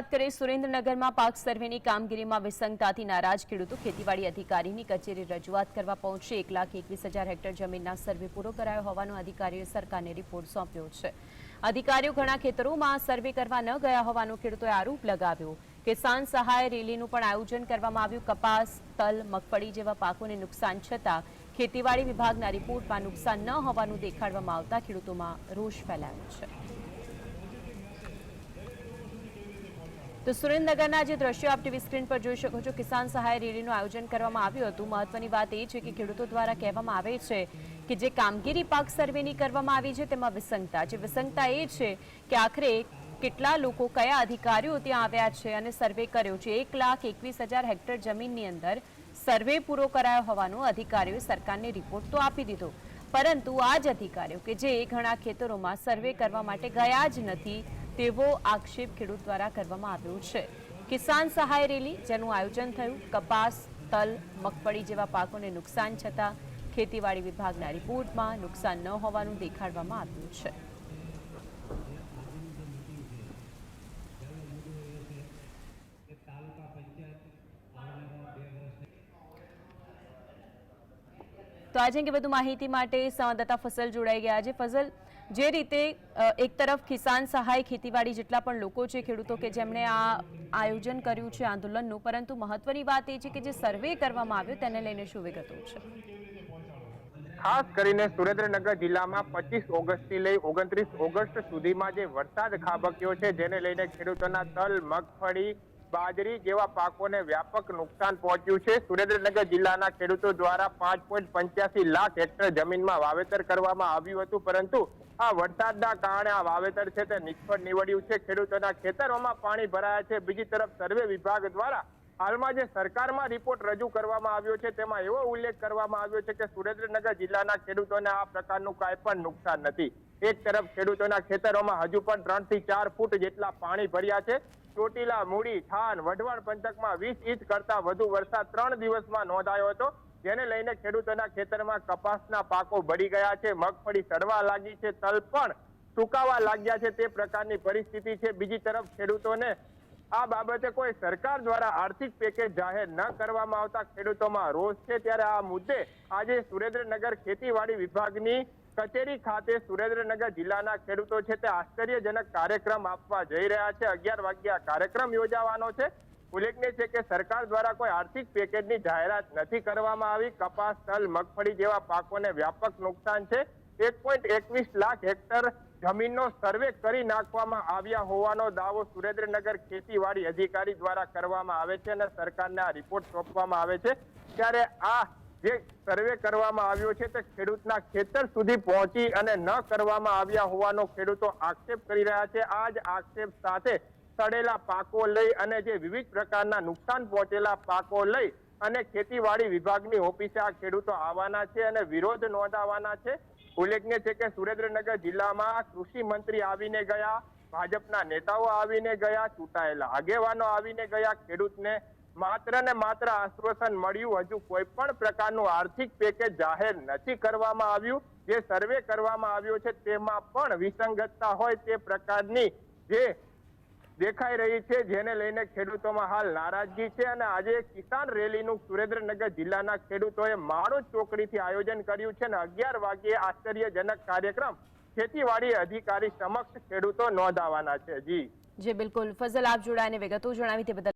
વાત કરીએ સુરેન્દ્રનગરમાં પાક સર્વેની કામગીરીમાં વિસંગતાથી નારાજ ખેડૂતો. ખેતીવાડી અધિકારીની કચેરી રજૂઆત કરવા પહોંચશે એક લાખ એકવીસ હજાર હેક્ટર જમીનના સર્વે પૂરો કરાયો હોવાનો અધિકારીએ સરકારને રિપોર્ટ સોંપ્યો છે. અધિકારીઓ ઘણા ખેતરોમાં સર્વે કરવા ન ગયા હોવાનો ખેડૂતોએ આરોપ લગાવ્યો કિસાન સહાય રેલીનું પણ આયોજન કરવામાં આવ્યું. કપાસ, તલ, મગફળી જેવા પાકોને નુકસાન છતાં ખેતીવાડી વિભાગના રિપોર્ટમાં નુકસાન ન હોવાનું દેખાડવામાં આવતા ખેડૂતોમાં રોષ ફેલાયો છે. તો સુરેન્દ્રનગરના જે દ્રશ્યો આપ ટીવી સ્ક્રીન પર જોઈ શકો છો, કિસાન સહાય રેલીનું આયોજન કરવામાં આવ્યું હતું. મહત્વની વાત એ છે કે ખેડૂતો દ્વારા કહેવામાં આવે છે કે જે કામગીરી પાક સર્વેની કરવામાં આવી છે, તેમાં વિસંગતા છે. વિસંગતા એ છે કે આખરે કેટલા લોકો, કયા અધિકારીઓ ત્યાં આવ્યા છે અને સર્વે કર્યો છે. એક લાખ એકવીસ હજાર હેક્ટર જમીનની અંદર સર્વે પૂરો કરાયો હોવાનો અધિકારીઓએ સરકારને રિપોર્ટ તો આપી દીધો. પરંતુ આ જ અધિકારીઓ કે જે ઘણા ખેતરોમાં સર્વે કરવા માટે ગયા જ નથી તેવો આક્ષેપ ખેડૂત દ્વારા કરવામાં આવ્યો છે. કિસાન સહાય રેલી, જેનું આયોજન થયું, કપાસ, તલ, મગફળી જેવા પાકોને નુકસાન છતાં ખેતીવાડી વિભાગના રિપોર્ટમાં નુકસાન ન હોવાનું દેખાડવામાં આવ્યું છે. આજે અંગે વધુ માહિતી માટે સંવાદદાતા ફસલ જોડાઈ ગયા છે. ફસલ જે રીતે એક તરફ કિસાન સહાય ખેતીવાડી જેટલા પણ લોકો છે, ખેડૂતો કે જેમણે આ આયોજન કર્યું છે આંદોલનનું, પરંતુ મહત્વની વાત એ છે કે જે સર્વે કરવામાં આવ્યો તેને લઈને શું વિગતો છે? ખાસ કરીને સુરેન્દ્રનગર જિલ્લામાં પચીસ ઓગસ્ટથી લઈ ઓગણત્રીસ ઓગસ્ટ સુધીમાં જે વરસાદ ખાબક્યો છે, જેને લઈને ખેડૂતોના તલ, મગફળી બાજરી જેવા પાકોને વ્યાપક નુકસાન પહોંચ્યું છે. સુરેન્દ્રનગર જિલ્લાના ખેડૂતો દ્વારા પાંચ પોઈન્ટ પંચ્યાસી લાખ હેક્ટર જમીનમાં વાવેતર કરવામાં આવ્યું હતું, પરંતુ આ વરસાદના કારણે આ વાવેતર છે તે નિષ્ફળ નીવડ્યું છે. ખેડૂતોના ખેતરોમાં પાણી ભરાયા છે. બીજી તરફ સર્વે વિભાગ દ્વારા હાલમાં જે સરકારમાં રિપોર્ટ રજૂ કરવામાં આવ્યો છે, તેમાં એવો ઉલ્લેખ કરવામાં આવ્યો છે કે સુરેન્દ્રનગર જિલ્લાના ખેડૂતોને આ પ્રકારનું કાંઈ પણ નુકસાન નથી. એક તરફ ખેડૂતોના ખેતરોમાં હજુ પણ ત્રણથી ચાર ફૂટ જેટલા પાણી ભર્યા છે. ચોટીલા, મૂડી, થાન, વઢવાણ પંથકમાં વીસ ઇંચ કરતા વધુ વરસાદ ત્રણ દિવસમાં નોંધાયો હતો. જેને લઈને ખેડૂતોના ખેતરમાં કપાસના પાકો બળી ગયા છે, મગફળી સડવા લાગી છે, તલ પણ સુકાવા લાગ્યા છે. તે પ્રકારની પરિસ્થિતિ છે. બીજી તરફ ખેડૂતોને આ બાબતે કોઈ સરકાર દ્વારા આર્થિક પેકેજ જાહેર ન કરવામાં આવતા ખેડૂતોમાં રોષ છે. ત્યારે આ મુદ્દે આજે સુરેન્દ્રનગર ખેતીવાડી વિભાગની કચેરી ખાતે સુરેન્દ્રનગર જિલ્લાના ખેડૂતો છે તે આશ્ચર્યજનક કાર્યક્રમ આપવા જઈ રહ્યા છે. અગિયાર વાગ્યા કાર્યક્રમ યોજાવાનો છે. ઉલ્લેખનીય છે કે સરકાર દ્વારા કોઈ આર્થિક પેકેજની જાહેરાત નથી કરવામાં આવી. કપાસ, તલ, મગફળી જેવા પાકોને વ્યાપક નુકસાન છે. એક પોઈન્ટ એકવીસ લાખ હેક્ટર જમીનનો સર્વે કરી નાખવામાં આવ્યા હોવાનો દાવો સુરેન્દ્રનગર ખેતીવાડી અધિકારી દ્વારા કરવામાં આવે છે અને સરકારને આ રિપોર્ટ સોંપવામાં આવે છે. ત્યારે આ જે સર્વે કરવામાં આવ્યો છે તે ખેડૂતના ખેતર સુધી પહોંચી અને ન કરવામાં આવ્યા હોવાનો ખેડૂતો આક્ષેપ કરી રહ્યા છે. આ જ આક્ષેપ સાથે સડેલા પાકો લઈ અને જે વિવિધ પ્રકારના નુકસાન પહોંચેલા પાકો લઈ અને ખેતીવાડી વિભાગની ઓફિસે આ ખેડૂતો આવવાના છે અને વિરોધ નોંધાવવાના છે. ઉલ્લેખનીય છે કે સુરેન્દ્રનગર જિલ્લામાં કૃષિ મંત્રી આવીને ગયા, ભાજપના નેતાઓ આવીને ગયા, ચૂંટાયેલા આગેવાનો આવીને ગયા, ખેડૂતને માત્ર ને માત્ર આશ્વાસન મળ્યું, હજુ કોઈ પણ પ્રકારનું આર્થિક પેકેજ જાહેર નથી કરવામાં આવ્યું. જે સર્વે કરવામાં આવ્યો છે, તેમાં પણ વિસંગતતા હોય તે પ્રકારની જે દેખાઈ રહી છે, જેને લઈને ખેડૂતોમાં હાલ નારાજગી છે. અને આજે કિસાન રેલીનું સુરેન્દ્રનગર જિલ્લાના ખેડૂતોએ માળો ચોકડીથી આયોજન કર્યું છે. અને અગિયાર વાગ્યે આશ્ચર્યજનક કાર્યક્રમ ખેતીવાડી અધિકારી સમક્ષ ખેડૂતો નોંધાવાના છે. જી. જે, બિલકુલ. ફઝલ, આપ જોડાઈને વિગતો જણાવી તે બદલ